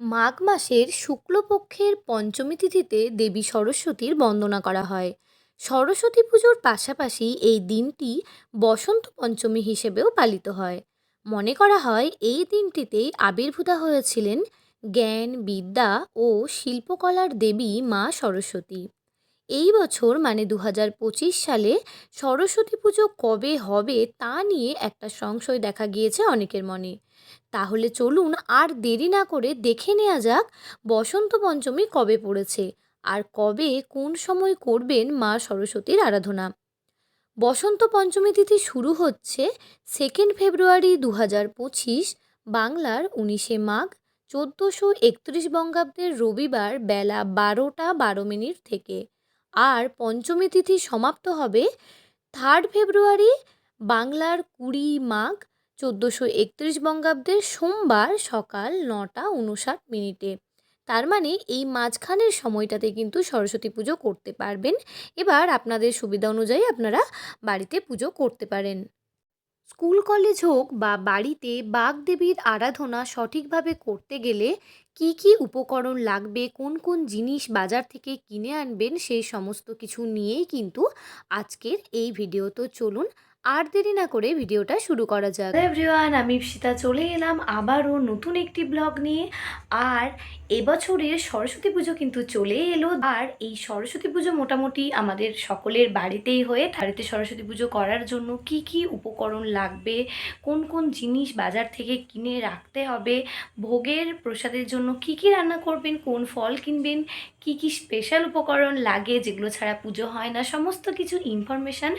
মাঘ মাসের শুক্লপক্ষের পঞ্চমী তিথিতে দেবী সরস্বতীর বন্দনা করা হয়। সরস্বতী পুজোর পাশাপাশি এই দিনটি বসন্ত পঞ্চমী হিসেবেও পালিত হয়। মনে করা হয়, এই দিনটিতেই আবির্ভূতা হয়েছিলেন জ্ঞান, বিদ্যা ও শিল্পকলার দেবী মা সরস্বতী। এই বছর মানে দু হাজার পঁচিশ সালে সরস্বতী পুজো কবে হবে তা নিয়ে একটা সংশয় দেখা গিয়েছে অনেকের মনে। তাহলে চলুন আর দেরি না করে দেখে নেওয়া যাক বসন্ত পঞ্চমী কবে পড়েছে আর কবে কোন সময় করবেন মা সরস্বতীর আরাধনা। বসন্ত পঞ্চমী তিথি শুরু হচ্ছে সেকেন্ড ফেব্রুয়ারি দু হাজার পঁচিশ, বাংলার উনিশে মাঘ, চোদ্দোশো একত্রিশ বঙ্গাব্দের রবিবার বেলা বারোটা বারো মিনিট থেকে। আর পঞ্চমী তিথি সমাপ্ত হবে থার্ড ফেব্রুয়ারি বাংলার কুড়ি মাঘ চোদ্দোশো একত্রিশ বঙ্গাব্দের সোমবার সকাল নটা উনষাট মিনিটে। তার মানে এই মাঝখানের সময়টাতে কিন্তু সরস্বতী পুজো করতে পারবেন। এবার আপনাদের সুবিধা অনুযায়ী আপনারা বাড়িতে পুজো করতে পারেন। স্কুল, কলেজ হোক বা বাড়িতে বাগদেবীর আরাধনা সঠিকভাবে করতে গেলে কি কি উপকরণ লাগবে, কোন কোন জিনিস বাজার থেকে কিনে আনবেন সেই সমস্ত কিছু নিয়েই কিন্তু আজকের এই ভিডিও। তো চলুন আর দেরি না করে ভিডিওটা শুরু করা যাক। এভরিওয়ান, আমি সীতা চলে এলাম আবারও নতুন একটি ব্লগ নিয়ে। আর এবছরের সরস্বতী পুজো কিন্তু চলে এলো। আর এই সরস্বতী পুজো মোটামুটি আমাদের সকলের বাড়িতেই হয়ে বাড়িতে সরস্বতী পুজো করার জন্য কি কি উপকরণ লাগবে? কোন কোন জিনিস বাজার থেকে কিনে রাখতে হবে? ভোগের প্রসাদের জন্য কি কি রান্না করবেন? কোন ফল কিনবেন? কি কি স্পেশাল উপকরণ লাগে যেগুলো ছাড়া পুজো হয় না, সমস্ত কিছু ইনফরমেশান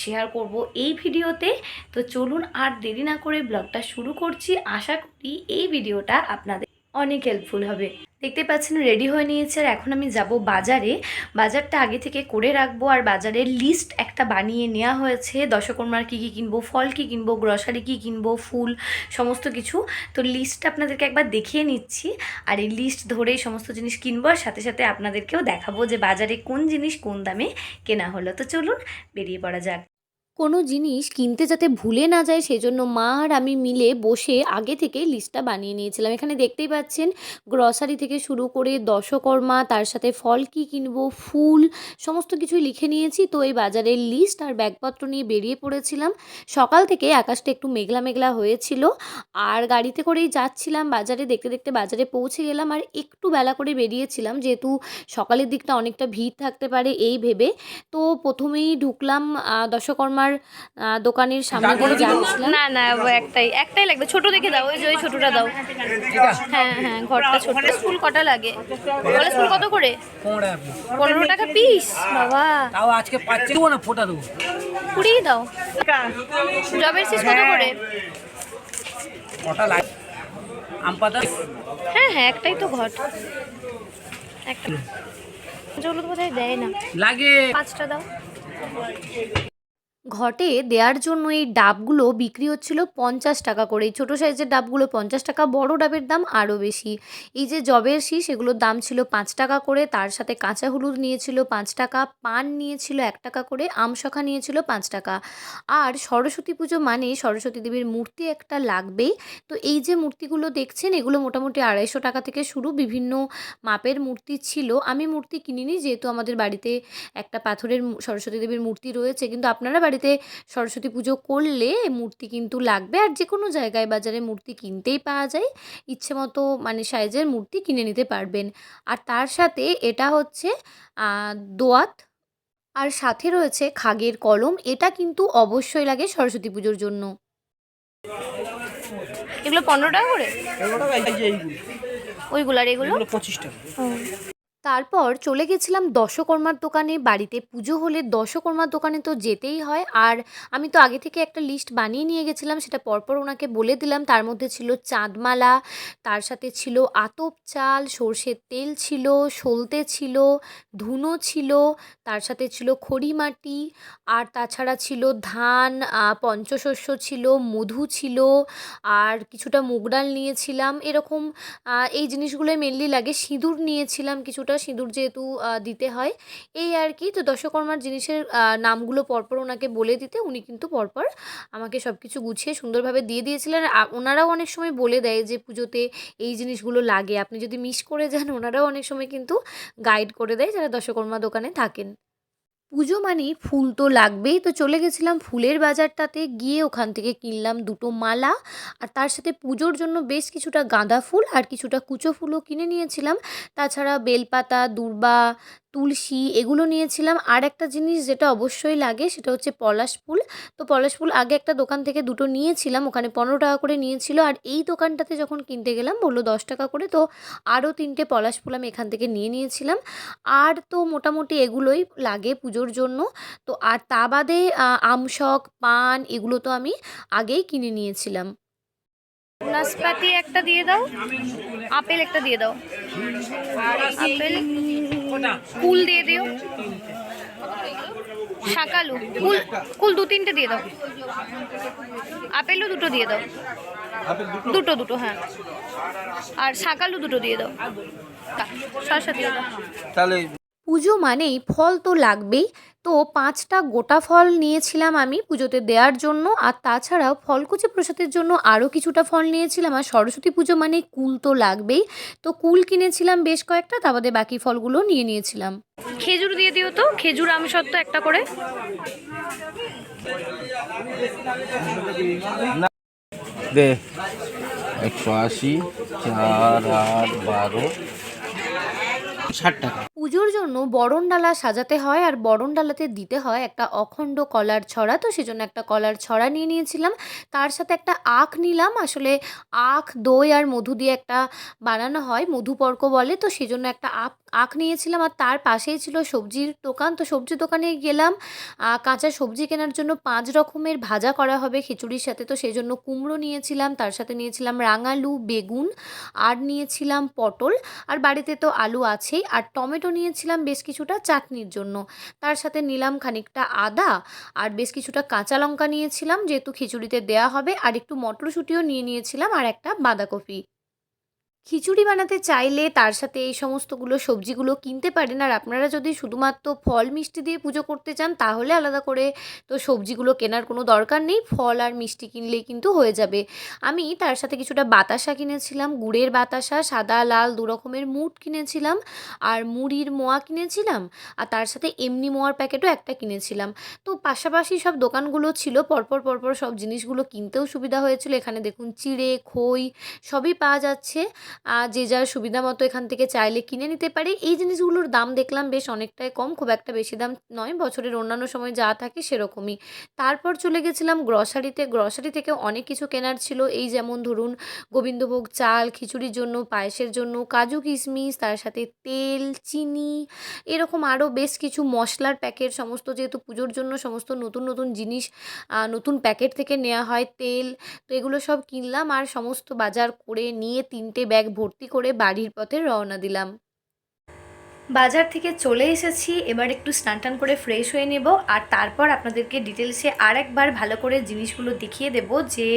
শেয়ার করব এই ভিডিওতে। তো চলুন আর দেরি না করে ব্লগটা শুরু করছি। আশা করি এই ভিডিওটা আপনাদের অনেক হেল্পফুল হবে। দেখতে পাচ্ছেন রেডি হয়ে নিয়েছে আর এখন আমি যাব বাজারে। বাজারটা আগে থেকে করে রাখব আর বাজারের লিস্ট একটা বানিয়ে নেওয়া হয়েছে। দশকর্মার কী কী কিনবো, ফল কী কিনবো গ্রসারি কী কিনবো, ফুল, সমস্ত কিছু। তো লিস্টটা আপনাদেরকে একবার দেখিয়ে নিচ্ছি। আর এই লিস্ট ধরেই সমস্ত জিনিস কিনবো আর সাথে সাথে আপনাদেরকেও দেখাবো যে বাজারে কোন জিনিস কোন দামে কেনা হলো। তো চলুন, বেরিয়ে পড়া যাক। কোনো জিনিস কিনতে যাতে ভুলে না যায় সেজন্য মা আর আমি মিলে বসে আগে থেকে লিস্টটা বানিয়ে নিয়েছিলাম। এখানে দেখতেই পাচ্ছেন গ্রসারি থেকে শুরু করে দশকর্মা তার সাথে ফল কী কিনবো ফুল সমস্ত কিছুই লিখে নিয়েছি। তো এই বাজারের লিস্ট আর ব্যাগপত্র নিয়ে বেরিয়ে পড়েছিলাম। সকাল থেকে আকাশটা একটু মেঘলা মেঘলা হয়েছিল। আর গাড়িতে করেই যাচ্ছিলাম বাজারে দেখতে দেখতে বাজারে পৌঁছে গেলাম। আর একটু বেলা করে বেরিয়েছিলাম যেহেতু সকালের দিকটা অনেকটা ভিড় থাকতে পারে এই ভেবে। তো প্রথমেই ঢুকলাম আহ, আহ, দোকানের সামনে দিয়ে যাচ্ছিলাম। না না ও একটাই একটাই লাগবে। ছোট দেখে দাও ওই যে ওই ছোটটা দাও। হ্যাঁ হ্যাঁ ঘরটা ছোট। ফুল কটা লাগে? কলেজ ফুল কত করে? পনেরো টাকা পিস বাবা। তাও আজকে পাচ্ছি না ফোটা দেবো। কুড়িই দাও। জবের সিস কত করে? কটা লাগে? আম পাতা? হ্যাঁ হ্যাঁ একটাই তো ঘট একটা বোধহয় দেয় না। লাগে। পাঁচটা দাও। ঘটে দেওয়ার জন্য এই ডাবগুলো বিক্রি হচ্ছিল পঞ্চাশ টাকা করে। এই ছোটো সাইজের ডাবগুলো পঞ্চাশ টাকা, বড় ডাবের দাম আরও বেশি। এই যে জবের শীষ, এগুলোর দাম ছিল পাঁচ টাকা করে। তার সাথে কাঁচা হলুদ নিয়েছিল পাঁচ টাকা, পান নিয়েছিল এক টাকা করে আমশখা নিয়েছিল পাঁচ টাকা। আর সরস্বতী পুজো মানে সরস্বতী দেবীর মূর্তি একটা লাগবেই। তো এই যে মূর্তিগুলো দেখছেন, এগুলো মোটামুটি আড়াইশো টাকা থেকে শুরু। বিভিন্ন মাপের মূর্তি ছিল। আমি মূর্তি কিনিনি, যেহেতু আমাদের বাড়িতে একটা পাথরের সরস্বতী দেবীর মূর্তি রয়েছে। কিন্তু আপনারা বাড়িতে সরস্বতী পুজো করলে মূর্তি কিন্তু লাগবে। আর যে কোনো জায়গায় বাজারে মূর্তি কিনতেই পাওয়া যায়। ইচ্ছে মতো মানে সাইজের মূর্তি কিনে নিতে পারবেন। আর তার সাথে এটা হচ্ছে দোয়াত। আর সাথে রয়েছে খাগের কলম। এটা কিন্তু অবশ্যই লাগে সরস্বতী পুজোর জন্য। এগুলো পনেরো টাকা করে? ওইগুলো আর এগুলো? পঁচিশ টাকা। তারপর চলে গেছিলাম দশকর্মার দোকানে। বাড়িতে পুজো হলে দশকর্মার দোকানে তো যেতেই হয়। আর আমি তো আগে থেকে একটা লিস্ট বানিয়ে নিয়ে গেছিলাম, সেটা পরপর ওনাকে বলে দিলাম। তার মধ্যে ছিল চাঁদমালা, তার সাথে ছিল আতপ চাল, সর্ষের তেল ছিল, সলতে ছিল, ধুনো ছিল, তার সাথে ছিল খড়িমাটি আর তাছাড়া ছিল ধান পঞ্চশস্য ছিল, মধু ছিল, আর কিছুটা মুগ ডাল নিয়েছিলাম। এরকম এই জিনিসগুলোই মেনলি লাগে। সিঁদুর নিয়েছিলাম কিছুটা ফোঁটা সিঁদুর যেহেতু দিতে হয়। এই আর কি, তো দশকর্মার জিনিসের নামগুলো পরপর ওনাকে বলে দিতে, উনি কিন্তু পরপর আমাকে সব কিছু গুছিয়ে সুন্দরভাবে দিয়ে দিয়েছিলেন। আর ওনারাও অনেক সময় বলে দেয় যে পুজোতে এই জিনিসগুলো লাগে। আপনি যদি মিস করে যান, ওনারাও অনেক সময় কিন্তু গাইড করে দেয় যারা দশকর্মা দোকানে থাকেন। পুজো মানে ফুল তো লাগবেই। তো চলে গেছিলাম ফুলের বাজারটাতে, গিয়ে ওখান থেকে কিনলাম দুটো মালা। আর তার সাথে পুজোর জন্য বেশ কিছুটা গাঁদা ফুল আর কিছুটা কুচো ফুলও কিনে নিয়েছিলাম। তাছাড়া বেলপাতা, দূর্বা তুলসী, এগুলো নিয়েছিলাম। আর একটা জিনিস যেটা অবশ্যই লাগে সেটা হচ্ছে পলাশ ফুল। তো পলাশ ফুল আগে একটা দোকান থেকে দুটো নিয়েছিলাম, ওখানে পনেরো টাকা করে নিয়েছিল। আর এই দোকানটাতে যখন কিনতে গেলাম, বলল দশ টাকা করে, তো আরও তিনটে পলাশ ফুল আমি এখান থেকে নিয়ে নিয়েছিলাম। আর তো মোটামুটি এগুলোই লাগে পুজোর জন্য। তো আর তা বাদে আমশক, পান, এগুলো তো আমি আগেই কিনে নিয়েছিলাম। নাশপাতি একটা দিয়ে দাও, আপেল একটা দিয়ে দাও। আপেল কুল দিয়ে দিও। শাকালু। কুল কুল দু তিনটে দিয়ে দাও। আপেলও দুটো দিয়ে দাও। দুটো? দুটো হ্যাঁ। আর শাকালু দুটো দিয়ে দাও। শসা দিয়ে দাও। তাহলে পুজো মানেই ফল তো লাগবেই। তো পাঁচটা গোটা ফল নিয়েছিলাম আমি পুজোতে দেওয়ার জন্য আর তাছাড়াও ফলকুচি প্রসাদের জন্য আরও কিছুটা ফল নিয়েছিলাম। আর সরস্বতী পুজো মানে কুল তো লাগবেই। তো কুল কিনেছিলাম বেশ কয়েকটা তা বাদে বাকি ফলগুলো নিয়ে নিয়েছিলাম। খেজুর দিয়ে দিও তো খেজুর আমসত্ব একটা করে। দে একশো আশি চার আট বারো। ষাট টাকা। পুজোর জন্য বরণ ডালা সাজাতে হয় আর বরণ ডালাতে দিতে হয় একটা অখণ্ড কলার ছড়া। তো সেজন্য একটা কলার ছড়া নিয়ে নিয়েছিলাম। তার সাথে একটা আখ নিলাম। আসলে আখ, দই আর মধু দিয়ে একটা বানানো হয় মধুপর্ক বলে। তো সেজন্য একটা আখ আখ নিয়েছিলাম আর তার পাশেই ছিল সবজির দোকান। তো সবজির দোকানে গেলাম। কাঁচা সবজি কেনার জন্য পাঁচ রকমের ভাজা করা হবে খিচুড়ির সাথে। তো সেই জন্য কুমড়ো নিয়েছিলাম। তার সাথে নিয়েছিলাম রাঙালু, বেগুন। আর নিয়েছিলাম পটল। আর বাড়িতে তো আলু আছেই। আর টমেটো নিয়েছিলাম বেশ কিছুটা চাটনির জন্য। তার সাথে নিলাম খানিকটা আদা আর বেশ কিছুটা কাঁচা লঙ্কা নিয়েছিলাম, যেহেতু খিচুড়িতে দেওয়া হবে। আর একটু মটরশুঁটিও নিয়ে নিয়েছিলাম আর একটা বাঁধাকপি। খিচুড়ি বানাতে চাইলে তার সাথে এই সমস্তগুলো সবজিগুলো কিনতে পারেন। আর আপনারা যদি শুধুমাত্র ফল মিষ্টি দিয়ে পুজো করতে চান, তাহলে আলাদা করে তো সবজিগুলো কেনার কোনো দরকার নেই। ফল আর মিষ্টি কিনলেই কিন্তু হয়ে যাবে। আমি তার সাথে কিছুটা বাতাসা কিনেছিলাম, গুড়ের বাতাসা, সাদা, লাল দু রকমের মুট কিনেছিলাম আর মুড়ির মোয়া কিনেছিলাম আর তার সাথে এমনি মোয়ার প্যাকেটও একটা কিনেছিলাম। তো পাশাপাশি সব দোকানগুলো ছিল, পরপর পরপর সব জিনিসগুলো কিনতেও সুবিধা হয়েছিল। এখানে দেখুন চিড়ে, খই সবই পাওয়া যাচ্ছে। যে যার সুবিধা মতো এখান থেকে চাইলে কিনে নিতে পারে। এই জিনিসগুলোর দাম দেখলাম বেশ অনেকটাই কম, খুব একটা বেশি দাম নয়। বছরের অন্যান্য সময় যা থাকে সেরকমই। তারপর চলে গেছিলাম গ্রসারিতে। গ্রসারি থেকে অনেক কিছু কেনার ছিল। এই যেমন ধরুন গোবিন্দভোগ চাল, খিচুড়ির জন্য, পায়েসের জন্য, কাজু কিশমিশ, তার সাথে তেল, চিনি, এরকম আরও বেশ কিছু মশলার প্যাকেট, সমস্ত যেহেতু পুজোর জন্য সমস্ত নতুন নতুন জিনিস নতুন প্যাকেট থেকে নেওয়া হয় তেল। তো এগুলো সব কিনলাম আর সমস্ত বাজার করে নিয়ে তিনটে ব্যাগ ভর্তি করে বাড়ির পথে রওনা দিলাম। বাজার থেকে চলে এসেছি, এবার একটু স্নান টান করে ফ্রেশ হয়ে নেব, আর তারপর আপনাদেরকে ডিটেলসে আর একবার ভালো করে জিনিসগুলো দেখিয়ে দেব যে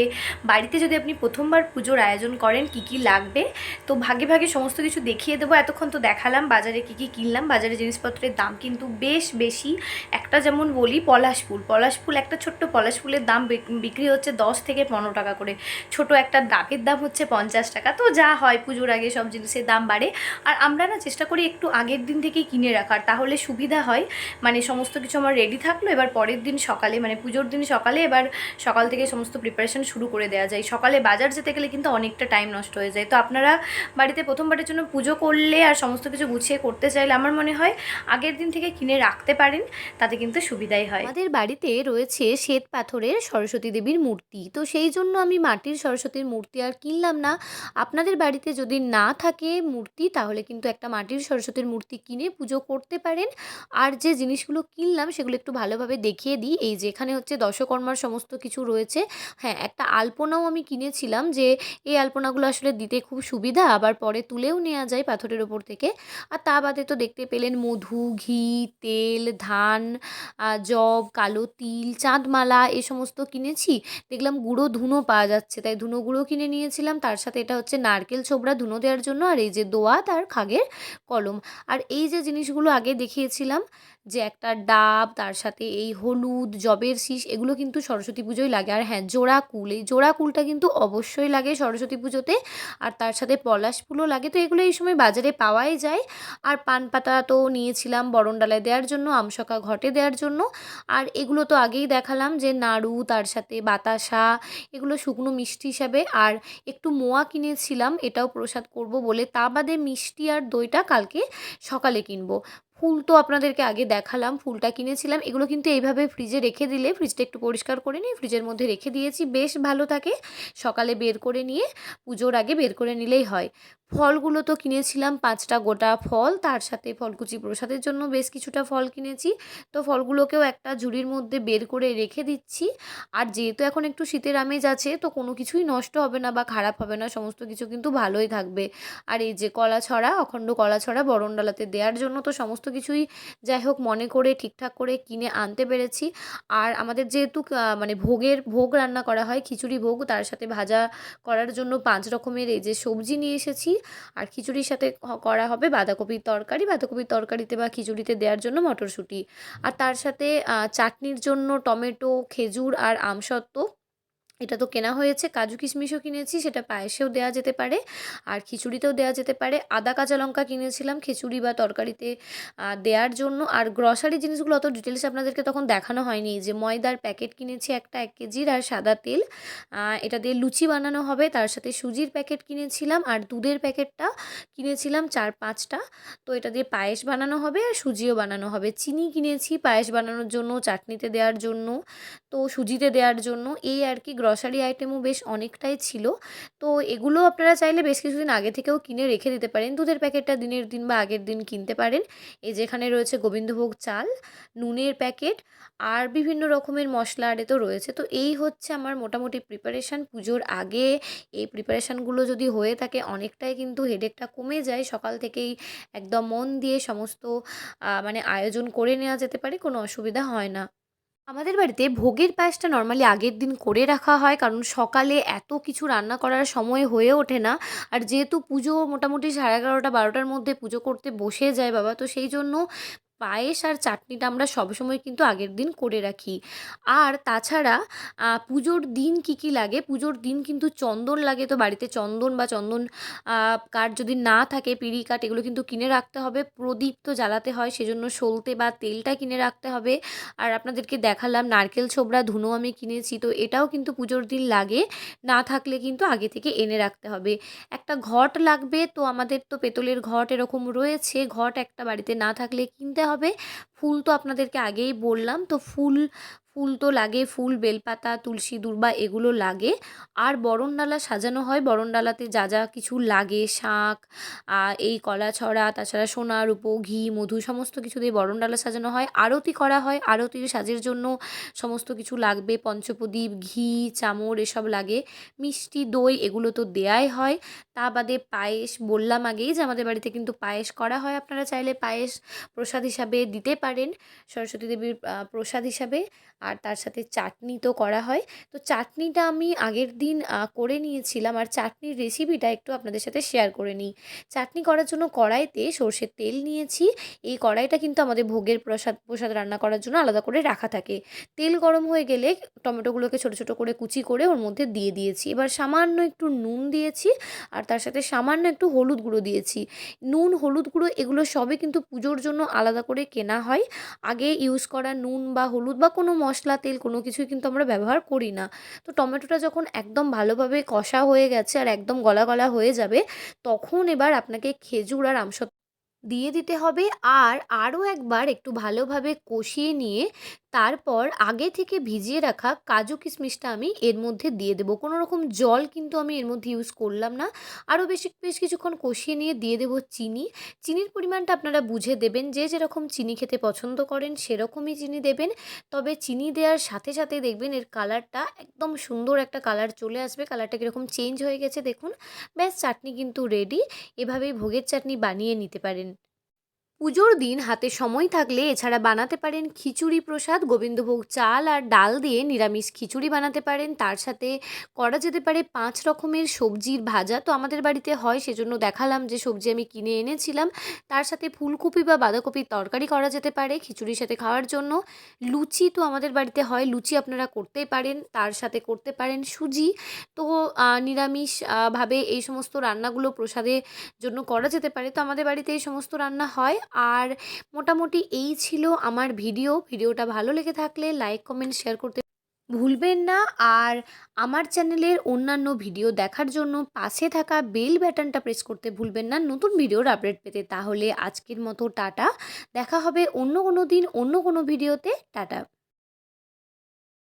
বাড়িতে যদি আপনি প্রথমবার পুজোর আয়োজন করেন, কি কি লাগবে? তো ভাগে ভাগে সমস্ত কিছু দেখিয়ে দেবো, এতক্ষণ তো দেখালাম বাজারে কি কি কিনলাম, বাজারে জিনিসপত্রের দাম কিন্তু বেশ বেশি। একটা যেমন বলি পলাশ ফুল পলাশ ফুল একটা ছোট্ট পলাশ ফুলের দাম বিক্রি হচ্ছে দশ থেকে পনেরো টাকা করে। ছোট একটা ডাবের দাম হচ্ছে পঞ্চাশ টাকা, তো যা হয় পুজোর আগে সব জিনিসের দাম বাড়ে। আর আমরা না চেষ্টা করি একটু আগের দিন থেকেই কিনে রাখার। তাহলে সুবিধা হয়। মানে সমস্ত কিছু আমার রেডি থাকল, এবার পরের দিন সকালে মানে পুজোর দিন সকালে এবার সকাল থেকে সমস্ত প্রিপারেশন শুরু করে দেওয়া যায়। সকালে বাজার যেতে গেলে কিন্তু অনেকটা টাইম নষ্ট হয়ে যায়। তো আপনারা বাড়িতে প্রথমবারের জন্য পুজো করলে আর সমস্ত কিছু গুছিয়ে করতে চাইলে আমার মনে হয় আগের দিন থেকে কিনে রাখতে পারেন, তাতে কিন্তু সুবিধাই হয়। আমাদের বাড়িতে রয়েছে শ্বেত পাথরের সরস্বতী দেবীর মূর্তি। তো সেই জন্য আমি মাটির সরস্বতীর মূর্তি আর কিনলাম না। আপনাদের বাড়িতে যদি না থাকে মূর্তি, তাহলে কিন্তু একটা মাটির সরস্বতীর মূর্তি কিনে পুজো করতে পারেন। আর যে জিনিসগুলো কিনলাম সেগুলো একটু ভালোভাবে দেখিয়ে দিই। এই যে এখানে হচ্ছে দশকর্মার সমস্ত কিছু রয়েছে। হ্যাঁ একটা আলপনাও আমি কিনেছিলাম যে এই আলপনাগুলো আসলে দিতে খুব সুবিধা, আবার পরে তুলেও নেওয়া যায় পাথরের ওপর থেকে। আর তা বাদে তো দেখতে পেলেন মধু, ঘি, তেল, ধান জব, কালো তিল, চাঁদমালা এ সমস্ত কিনেছি। দেখলাম গুঁড়ো ধুনো পাওয়া যাচ্ছে, তাই ধুনো গুঁড়ো কিনে নিয়েছিলাম। তার সাথে এটা হচ্ছে নারকেল ছোবড়া ধুনো দেওয়ার জন্য। আর এই যে দোয়াত আর খাগের কলম। আর আর এই যে জিনিসগুলো আগে দেখিয়েছিলাম যে একটা ডাব, তার সাথে এই হলুদ জবের শীষ, এগুলো কিন্তু সরস্বতী পুজোয় লাগে। আর হ্যাঁ জোড়া কুল, এই জোড়া কুলটা কিন্তু অবশ্যই লাগে সরস্বতী পুজোতে। আর তার সাথে পলাশ ফুলও লাগে। তো এগুলো এই সময় বাজারে পাওয়াই যায়। আর পান পাতা তো নিয়েছিলাম বরণডালায় দেওয়ার জন্য আমসকা ঘটে দেওয়ার জন্য। আর এগুলো তো আগেই দেখালাম যে নাড়ু, তার সাথে বাতাসা, এগুলো শুকনো মিষ্টি হিসাবে। আর একটু মোয়া কিনেছিলাম, এটাও প্রসাদ করব বলে। তা বাদে মিষ্টি আর দইটা কালকে সকালে কিনবো। ফুল তো আপনাদেরকে আগে দেখালাম, ফুলটা কিনেছিলাম, এগুলো কিন্তু এইভাবে ফ্রিজে রেখে দিলে ফ্রিজটা একটু পরিষ্কার করে নিয়ে ফ্রিজের মধ্যে রেখে দিয়েছি, বেশ ভালো থাকে, সকালে বের করে নিয়ে পুজোর আগে বের করে নিলেই হয়। ফলগুলো তো কিনেছিলাম, পাঁচটা গোটা ফল, তার সাথে ফলকুচি প্রসাদের জন্য বেশ কিছুটা ফল কিনেছি, তো ফলগুলোকেও একটা ঝুড়ির মধ্যে বের করে রেখে দিচ্ছি, আর যেহেতু এখন একটু শীতের আমেজ আছে, তো কোনো কিছুই নষ্ট হবে না বা খারাপ হবে না, সমস্ত কিছু কিন্তু ভালোই থাকবে। আর এই যে কলা ছড়া অখণ্ড কলা ছড়া বরণডালাতে দেওয়ার জন্য তো সমস্ত কিছুই যাই হোক মনে করে, ঠিকঠাক করে কিনে আনতে পেরেছি। আর আমাদের যেহেতু মানে ভোগের, ভোগ রান্না করা হয়, খিচুড়ি ভোগ, তার সাথে ভাজা করার জন্য পাঁচ রকমের এই যে সবজি নিয়ে এসেছি। আর খিচুড়ির সাথে করা হবে বাঁধাকপির তরকারি। বাঁধাকপির তরকারিতে বা খিচুড়িতে দেওয়ার জন্য মটরশুঁটি। আর তার সাথে চাটনির জন্য টমেটো, খেজুর আর আমসত্ত্ব। এটা তো কেনা হয়েছে, কাজু কিশমিশও কিনেছি, সেটা পায়েসেও দেওয়া যেতে পারে, আর খিচুড়িতেও দেওয়া যেতে পারে। আদা, কাঁচা লঙ্কা কিনেছিলাম খিচুড়ি বা তরকারিতে দেওয়ার জন্য। আর গ্রসারি জিনিসগুলো অত ডিটেলস আপনাদেরকে তখন দেখানো হয়নি। যে ময়দার প্যাকেট কিনেছি একটা এক কেজির আর সাদা তেল এটা দিয়ে লুচি বানানো হবে। তার সাথে সুজির প্যাকেট কিনেছিলাম আর দুধের প্যাকেটটা কিনেছিলাম চার পাঁচটা। তো এটা দিয়ে পায়েস বানানো হবে আর সুজিও বানানো হবে। চিনি কিনেছি পায়েস বানানোর জন্য, চাটনিতে দেওয়ার জন্য, তো সুজিতে দেওয়ার জন্য। এই আর কি গ্রসারি আইটেমও বেশ অনেকটাই ছিল। তো এগুলো আপনারা চাইলে বেশ কিছুদিন আগে থেকেও কিনে রেখে দিতে পারেন। দুধের প্যাকেটটা দিনের দিন বা আগের দিন কিনতে পারেন। এই যেখানে রয়েছে গোবিন্দভোগ চাল, নুনের প্যাকেট আর বিভিন্ন রকমের মশলা আরে তো রয়েছে। তো এই হচ্ছে আমার মোটামুটি প্রিপারেশান পুজোর আগে। এই প্রিপারেশানগুলো যদি হয়ে থাকে অনেকটাই কিন্তু হেডেকটা কমে যায়। সকাল থেকেই একদম মন দিয়ে সমস্ত মানে আয়োজন করে নেওয়া যেতে পারে। কোনো অসুবিধা হয় না। আমাদের বাড়িতে ভোগের পায়েসটা নর্মালি আগের দিন করে রাখা হয়, কারণ সকালে এত কিছু রান্না করার সময় হয়ে ওঠে না। আর যেহেতু পুজো মোটামুটি সাড়ে এগারোটা, বারোটার মধ্যে পুজো করতে বসে যায় বাবা, তো সেই জন্য পায়েস আর চাটনিটা আমরা সবসময় কিন্তু আগের দিন করে রাখি। আর তাছাড়া পুজোর দিন কি কি লাগে? পুজোর দিন কিন্তু চন্দন লাগে। তো বাড়িতে চন্দন বা চন্দন কাঠ যদি না থাকে, পিড়ি কাঠ, এগুলো কিন্তু কিনে রাখতে হবে। প্রদীপ তো জ্বালাতে হয়, সেজন্য সলতে বা তেলটা কিনে রাখতে হবে। আর আপনাদেরকে দেখালাম, নারকেল ছোবড়া, ধুনো আমি কিনেছি। তো এটাও কিন্তু পুজোর দিন লাগে। না থাকলে কিন্তু আগে থেকে এনে রাখতে হবে। একটা ঘট লাগবে, তো আমাদের তো পেতলের ঘট এরকম রয়েছে। ঘট একটা বাড়িতে না থাকলে কিনতে হবে। ফুল তো আপনাদেরকে আগেই বললাম। তো ফুল ফুল তো লাগে, ফুল, বেলপাতা, তুলসী, দুর্বা এগুলো লাগে। আর বরণডালা সাজানো হয়, বরণডালাতে যা যা কিছু লাগে, শাঁখ এই কলা ছড়া, তাছাড়া সোনা, রূপো, ঘি, মধু সমস্ত কিছু দিয়ে বরণডালা সাজানো হয়। আরতি করা হয় আরতির সাজের জন্য সমস্ত কিছু লাগবে, পঞ্চপ্রদীপ, ঘি, চামর এসব লাগে। মিষ্টি, দই এগুলো তো দেয়াই হয়। তা বাদে পায়েস বললাম আগেই যে আমাদের বাড়িতে কিন্তু পায়েস করা হয়, আপনারা চাইলে পায়েস প্রসাদ হিসাবে দিতে পারেন। সরস্বতী দেবীর প্রসাদ হিসাবে। আর তার সাথে চাটনি তো করা হয়। তো চাটনিটা আমি আগের দিন করে নিয়েছিলাম আর চাটনির রেসিপিটা একটু আপনাদের সাথে শেয়ার করে নিই। চাটনি করার জন্য কড়াইতে সর্ষের তেল নিয়েছি। এই কড়াইটা কিন্তু আমাদের ভোগের প্রসাদ প্রসাদ রান্না করার জন্য আলাদা করে রাখা থাকে। তেল গরম হয়ে গেলে টমেটোগুলোকে ছোটো ছোটো করে কুচি করে ওর মধ্যে দিয়ে দিয়েছি। এবার সামান্য একটু নুন দিয়েছি আর তার সাথে সামান্য একটু হলুদ গুঁড়ো দিয়েছি। নুন, হলুদ গুঁড়ো এগুলো সবই কিন্তু পুজোর জন্য আলাদা করে কেনা হয়। আগে ইউজ করা নুন বা হলুদ বা কোনো মশলা তেল কোনো কিছুই কিন্তু আমরা ব্যবহার করি না। তো টমেটোটা যখন একদম ভালোভাবে কষা হয়ে গেছে আর একদম গলা গলা হয়ে যাবে, তখন এবার আপনাকে খেজুর আর আমসত্ব দিয়ে দিতে হবে। আর আরও একবার একটু ভালোভাবে কষিয়ে নিয়ে তারপর আগে থেকে ভিজিয়ে রাখা কাজু কিশমিশটা আমি এর মধ্যে দিয়ে দেবো। কোনো রকম জল কিন্তু আমি এর মধ্যে ইউজ করলাম না। আরও বেশি, বেশ কিছুক্ষণ কষিয়ে নিয়ে দিয়ে দেবো চিনি। চিনির পরিমাণটা আপনারা বুঝে দেবেন। যে যেরকম চিনি খেতে পছন্দ করেন সেরকমই চিনি দেবেন। তবে চিনি দেওয়ার সাথে সাথে দেখবেন এর কালারটা একদম সুন্দর একটা কালার চলে আসবে। কালারটা কীরকম চেঞ্জ হয়ে গেছে দেখুন। ব্যাস, চাটনি কিন্তু রেডি এভাবেই ভোগের চাটনি বানিয়ে নিতে পারেন। পুজোর দিন হাতে সময় থাকলে এছাড়া বানাতে পারেন খিচুড়ি প্রসাদ গোবিন্দভোগ চাল আর ডাল দিয়ে নিরামিষ খিচুড়ি বানাতে পারেন। তার সাথে করা যেতে পারে পাঁচ রকমের সবজির ভাজা তো আমাদের বাড়িতে হয় সেজন্য দেখালাম যে সবজি আমি কিনে এনেছিলাম। তার সাথে ফুলকপি বা বাঁধাকপির তরকারি করা যেতে পারে খিচুড়ির সাথে খাওয়ার জন্য। লুচি তো আমাদের বাড়িতে হয় লুচি আপনারা করতেই পারেন তার সাথে করতে পারেন সুজি। তো আহ, নিরামিষ আহ, ভাবে এই সমস্ত রান্নাগুলো প্রসাদের জন্য করা যেতে পারে। তো আমাদের বাড়িতে এই সমস্ত রান্না হয়। আর মোটামুটি এই ছিল আমার ভিডিও। ভিডিওটা ভালো লেগে থাকলে লাইক, কমেন্ট, শেয়ার করতে ভুলবেন না। আর আমার চ্যানেলের অন্যান্য ভিডিও দেখার জন্য পাশে থাকা বেল ব্যাটনটা প্রেস করতে ভুলবেন না। নতুন ভিডিওর আপডেট পেতে তাহলে আজকের মতো টাটা। দেখা হবে অন্য কোনো দিন, অন্য কোনো ভিডিওতে। টাটা।